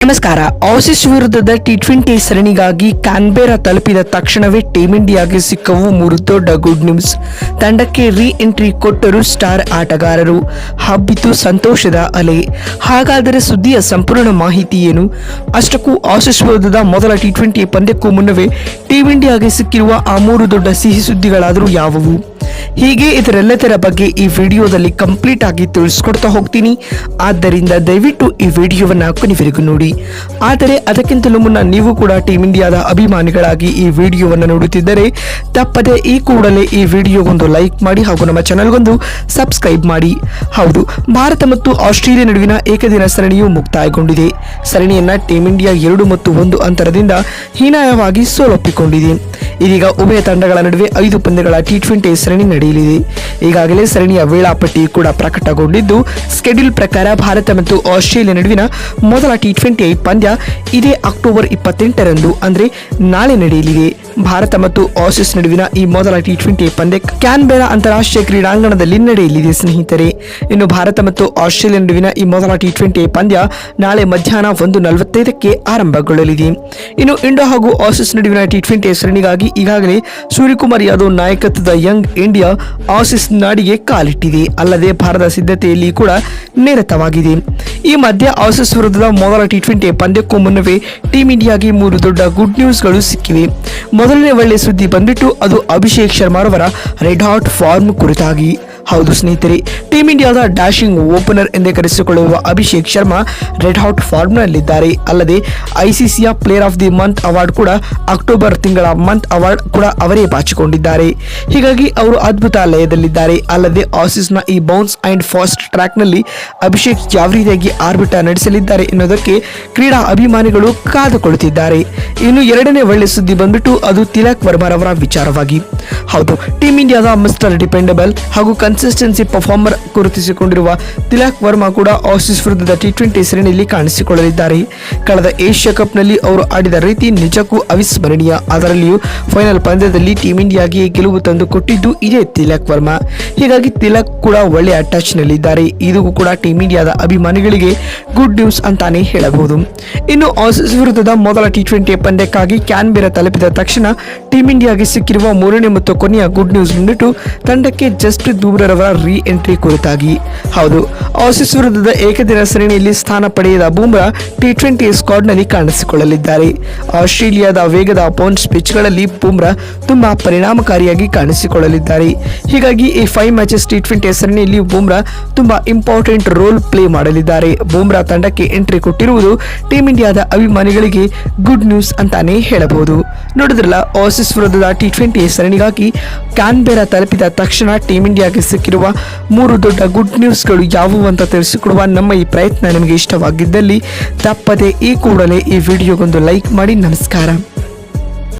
ನಮಸ್ಕಾರ. ಆಸೀಸ್ ವಿರುದ್ಧದ T twenty ಸರಣಿಗಾಗಿ Canberra ತಲುಪಿದ ತಕ್ಷಣವೇ ಟೀಮ್ ಇಂಡಿಯಾಗೆ ಸಿಕ್ಕವು ಮೂರು ದೊಡ್ಡ ಗುಡ್ ನ್ಯೂಸ್ ತಂಡಕ್ಕೆ ರೀ ಎಂಟ್ರಿ ಕೊಟ್ಟರು ಸ್ಟಾರ್ ಆಟಗಾರರು. ಹಬ್ಬಿತು ಸಂತೋಷದ ಅಲೆ. ಹಾಗಾದರೆ ಸುದ್ದಿಯ ಸಂಪೂರ್ಣ ಮಾಹಿತಿ ಏನು? ಅಷ್ಟಕ್ಕೂ ಆಸೀಸ್ ವಿರುದ್ಧದ ಮೊದಲ ಟಿ ಟ್ವೆಂಟಿ ಪಂದ್ಯಕ್ಕೂ ಮುನ್ನವೇ ಟೀಮ್ ಇಂಡಿಯಾಗೆ ಸಿಕ್ಕಿರುವ ಆ ಮೂರು ದೊಡ್ಡ ಸಿಹಿ ಸುದ್ದಿಗಳಾದರೂ ಯಾವುವು? ಹೀಗೆ ಇದರೆಲ್ಲದರ ಬಗ್ಗೆ ಈ ವಿಡಿಯೋದಲ್ಲಿ ಕಂಪ್ಲೀಟ್ ಆಗಿ ತಿಳಿಸ್ಕೊಡ್ತಾ ಹೋಗ್ತೀನಿ. ಆದ್ದರಿಂದ ದಯವಿಟ್ಟು ಈ ವಿಡಿಯೋವನ್ನು ಕೊನೆವರೆಗೂ ನೋಡಿ. ಆದರೆ ಅದಕ್ಕಿಂತಲೂ ಮುನ್ನ ನೀವು ಕೂಡ ಟೀಮ್ ಇಂಡಿಯಾದ ಅಭಿಮಾನಿಗಳಾಗಿ ಈ ವಿಡಿಯೋವನ್ನು ನೋಡುತ್ತಿದ್ದರೆ ತಪ್ಪದೆ ಈ ಕೂಡಲೇ ಈ ವಿಡಿಯೋಗೊಂದು ಲೈಕ್ ಮಾಡಿ ಹಾಗೂ ನಮ್ಮ ಚಾನಲ್ಗೊಂದು ಸಬ್ಸ್ಕ್ರೈಬ್ ಮಾಡಿ. ಹೌದು, ಭಾರತ ಮತ್ತು ಆಸ್ಟ್ರೇಲಿಯಾ ನಡುವಿನ ಏಕದಿನ ಸರಣಿಯು ಮುಕ್ತಾಯಗೊಂಡಿದೆ. ಸರಣಿಯನ್ನ ಟೀಮ್ ಇಂಡಿಯಾ ಎರಡು ಮತ್ತು ಒಂದು ಅಂತರದಿಂದ ಹೀನಾಯವಾಗಿ ಸೋಲೊಪ್ಪಿಕೊಂಡಿದೆ. ಇದೀಗ ಉಭಯ ತಂಡಗಳ ನಡುವೆ ಐದು ಪಂದ್ಯಗಳ ಟಿ ಟ್ವೆಂಟಿ ಸರಣಿ ನಡೆಯಲಿದೆ ಈಗಾಗಲೇ ಸರಣಿಯ ವೇಳಾಪಟ್ಟಿ ಕೂಡ ಪ್ರಕಟಗೊಂಡಿದ್ದು ಸ್ಕೆಡ್ಯೂಲ್ ಪ್ರಕಾರ ಭಾರತ ಮತ್ತು ಆಸ್ಟ್ರೇಲಿಯಾ ನಡುವಿನ ಮೊದಲ ಟಿ ಟ್ವೆಂಟಿ ಪಂದ್ಯ ಇದೇ ಅಕ್ಟೋಬರ್ ಇಪ್ಪತ್ತೆಂಟರಂದು, ಅಂದರೆ ನಾಳೆ ನಡೆಯಲಿದೆ. ಭಾರತ ಮತ್ತು ಆಸೀಸ್ ನಡುವಿನ ಈ ಮೊದಲ ಟಿ ಟ್ವೆಂಟಿ ಪಂದ್ಯ ಕ್ಯಾನ್ಬೆರಾ ಅಂತಾರಾಷ್ಟ್ರೀಯ ಕ್ರೀಡಾಂಗಣದಲ್ಲಿ ನಡೆಯಲಿದೆ, ಸ್ನೇಹಿತರೆ. ಇನ್ನು ಭಾರತ ಮತ್ತು ಆಸ್ಟ್ರೇಲಿಯಾ ನಡುವಿನ ಈ ಮೊದಲ ಟಿ ಟ್ವೆಂಟಿ ಪಂದ್ಯ ನಾಳೆ ಮಧ್ಯಾಹ್ನ ಒಂದು ನಲವತ್ತೈದಕ್ಕೆ ಆರಂಭಗೊಳ್ಳಲಿದೆ. ಇನ್ನು ಇಂಡೋ ಹಾಗೂ ಆಸೀಸ್ ನಡುವಿನ ಟಿ ಟ್ವೆಂಟಿ ಸರಣಿಗಾಗಿ ಈಗಾಗಲೇ ಸೂರ್ಯಕುಮಾರ್ ಯಾದವ್ ನಾಯಕತ್ವದ ಯಂಗ್ ಇಂಡಿಯಾ ಆಸೀಸ್ ನಾಡಿಗೆ ಕಾಲಿಟ್ಟಿದೆ. ಅಲ್ಲದೆ ಭಾರತ ಸಿದ್ಧತೆಯಲ್ಲಿ ಕೂಡ ನಿರತವಾಗಿದೆ. ಈ ಮಧ್ಯೆ ಆಸೀಸ್ ವಿರುದ್ಧದ ಮೊದಲ ಟಿ ಟ್ವೆಂಟಿ ಪಂದ್ಯಕ್ಕೂ ಮುನ್ನವೇ ಟೀಮ್ ಇಂಡಿಯಾಗೆ ಮೂರು ದೊಡ್ಡ ಗುಡ್ ನ್ಯೂಸ್ಗಳು ಸಿಕ್ಕಿವೆ. ಮೊದಲನೇ ಒಳ್ಳೆಯ ಸುದ್ದಿ ಬಂದಿಟ್ಟು ಅದು ಅಭಿಷೇಕ್ ಶರ್ಮಾರವರ ರೆಡ್ ಹಾಟ್ ಫಾರ್ಮ್ ಕುರಿತಾಗಿ. ಹೌದು ಸ್ನೇಹಿತರೆ ಟೀಮ್ ಇಂಡಿಯಾದ ಡ್ಯಾಶಿಂಗ್ ಓಪನರ್ ಎಂದೇ ಕರೆಸಿಕೊಳ್ಳುವ ಅಭಿಷೇಕ್ ಶರ್ಮಾ ರೆಡ್ ಹಾಟ್ ಫಾರ್ಮ್ನಲ್ಲಿದ್ದಾರೆ ಅಲ್ಲದೆ ಐಸಿಸಿಯ player of the month award ಕೂಡ ಅಕ್ಟೋಬರ್ ತಿಂಗಳ ಮಂತ್ ಅವಾರ್ಡ್ ಕೂಡ ಅವರೇ ಬಾಚಿಕೊಂಡಿದ್ದಾರೆ. ಹೀಗಾಗಿ ಅವರು ಅದ್ಭುತ ಲಯದಲ್ಲಿದ್ದಾರೆ ಅಲ್ಲದೆ ಆಸೀಸ್ನ ಈ ಬೌನ್ಸ್ ಅಂಡ್ ಫಾಸ್ಟ್ ಟ್ರ್ಯಾಕ್ನಲ್ಲಿ ಅಭಿಷೇಕ್ ಯಾವ ರೀತಿಯಾಗಿ ಆರ್ಬಿಟ ನಡೆಸಲಿದ್ದಾರೆ ಎನ್ನುವುದಕ್ಕೆ ಕ್ರೀಡಾ ಅಭಿಮಾನಿಗಳು ಕಾದುಕೊಳ್ಳುತ್ತಿದ್ದಾರೆ. ಇನ್ನು ಎರಡನೇ ಒಳ್ಳೆ ಸುದ್ದಿ ಬಂದ್ಬಿಟ್ಟು ಅದು ತಿಲಕ್ ವರ್ಮಾರವರ ವಿಚಾರವಾಗಿ. ಹೌದು ಟೀಮ್ ಇಂಡಿಯಾದ ಮಿಸ್ಟರ್ ಡಿಪೆಂಡಬಲ್ ಹಾಗೂ ಕನ್ಸಿಸ್ಟೆನ್ಸಿ ಪರ್ಫಾರ್ಮರ್ ಗುರುತಿಸಿಕೊಂಡಿರುವ ತಿಲಕ್ ವರ್ಮಾ ಕೂಡ ಆಸೀಸ್ ವಿರುದ್ಧದ ಟಿ ಟ್ವೆಂಟಿ ಸರಣಿಯಲ್ಲಿ ಕಾಣಿಸಿಕೊಳ್ಳಲಿದ್ದಾರೆ. ಕಳೆದ ಏಷ್ಯಾ ಕಪ್ನಲ್ಲಿ ಅವರು ಆಡಿದ ರೀತಿ ನಿಜಕ್ಕೂ ಅವಿಸ್ಮರಣೀಯ. ಅದರಲ್ಲಿಯೂ ಫೈನಲ್ ಪಂದ್ಯದಲ್ಲಿ ಟೀಮ್ ಇಂಡಿಯಾಗೆ ಗೆಲುವು ತಂದು ಕೊಟ್ಟಿದ್ದು ಇದೇ ತಿಲಕ್ ವರ್ಮಾ. ಹೀಗಾಗಿ ತಿಲಕ್ ಕೂಡ ಒಳ್ಳೆಯ ಟಚ್ನಲ್ಲಿದ್ದಾರೆ ಇದು ಕೂಡ ಟೀಮ್ ಇಂಡಿಯಾದ ಅಭಿಮಾನಿಗಳಿಗೆ ಗುಡ್ ನ್ಯೂಸ್ ಅಂತಾನೆ ಹೇಳಬಹುದು. ಇನ್ನು ಆಸೀಸ್ ವಿರುದ್ಧದ ಮೊದಲ ಟಿ ಟ್ವೆಂಟಿ ಪಂದ್ಯಕ್ಕಾಗಿ ಕ್ಯಾನ್ಬೆರ ತಲುಪಿದ ತಕ್ಷಣ ಟೀಮ್ ಇಂಡಿಯಾಗೆ ಸಿಕ್ಕಿರುವ ಮೂರನೇ ಮತ್ತು ಕೊನೆಯ ಗುಡ್ ನ್ಯೂಸ್ ಮುಂದಿಟ್ಟು ತಂಡಕ್ಕೆ ಜಸ್ಪ್ರೀತ್ ಬೂಮ್ರಾರವರ ರೀ ಎಂಟ್ರಿ ಕುರಿತಾಗಿ. ಹೌದು, ಆಸಿಸ್ ವಿರುದ್ಧದ ಏಕದಿನ ಸರಣಿಯಲ್ಲಿ ಸ್ಥಾನ ಪಡೆಯದ ಬೂಮ್ರಾ ಟಿ ಟ್ವೆಂಟಿ ಸ್ಕ್ವಾಡ್ನಲ್ಲಿ ಕಾಣಿಸಿಕೊಳ್ಳಲಿದ್ದಾರೆ. ಆಸ್ಟ್ರೇಲಿಯಾದ ವೇಗದ ಪೌಂಡ್ ಪಿಚ್ಗಳಲ್ಲಿ ಬೂಮ್ರಾ ತುಂಬಾ ಪರಿಣಾಮಕಾರಿಯಾಗಿ ಕಾಣಿಸಿಕೊಳ್ಳಲಿದ್ದಾರೆ. ಹೀಗಾಗಿ ಈ ಫೈವ್ ಮ್ಯಾಚಸ್ ಟಿ ಟ್ವೆಂಟಿ ಸರಣಿಯಲ್ಲಿ ಬೂಮ್ರಾ ತುಂಬಾ ಇಂಪಾರ್ಟೆಂಟ್ ರೋಲ್ ಪ್ಲೇ ಮಾಡಲಿದ್ದಾರೆ. ಬೂಮ್ರಾ ತಂಡಕ್ಕೆ ಎಂಟ್ರಿ ಕೊಟ್ಟಿರುವುದು ಟೀಮ್ ಇಂಡಿಯಾದ ಅಭಿಮಾನಿಗಳಿಗೆ ಗುಡ್ ನ್ಯೂಸ್ ಅಂತಾನೆ ಹೇಳಬಹುದು. ನೋಡಿದ್ರಲ್ಲ, ಆಸೀಸ್ ವಿರುದ್ಧದ ಟಿ ಟ್ವೆಂಟಿ ಸರಣಿಗಾಗಿ ಕ್ಯಾನ್ಬೆರಾ ತಲುಪಿದ ತಕ್ಷಣ ಟೀಮ್ ಇಂಡಿಯಾಗೆ ಸಿಕ್ಕಿರುವ ಮೂರು ದೊಡ್ಡ ಗುಡ್ ನ್ಯೂಸ್ಗಳು ಯಾವುವು ಅಂತ ತಿಳಿಸಿಕೊಡುವ ನಮ್ಮ ಈ ಪ್ರಯತ್ನ ನಿಮಗೆ ಇಷ್ಟವಾಗಿದ್ದಲ್ಲಿ ತಪ್ಪದೆ ಈ ಕೂಡಲೇ ಈ ವಿಡಿಯೋಗೊಂದು ಲೈಕ್ ಮಾಡಿ, ನಮಸ್ಕಾರ.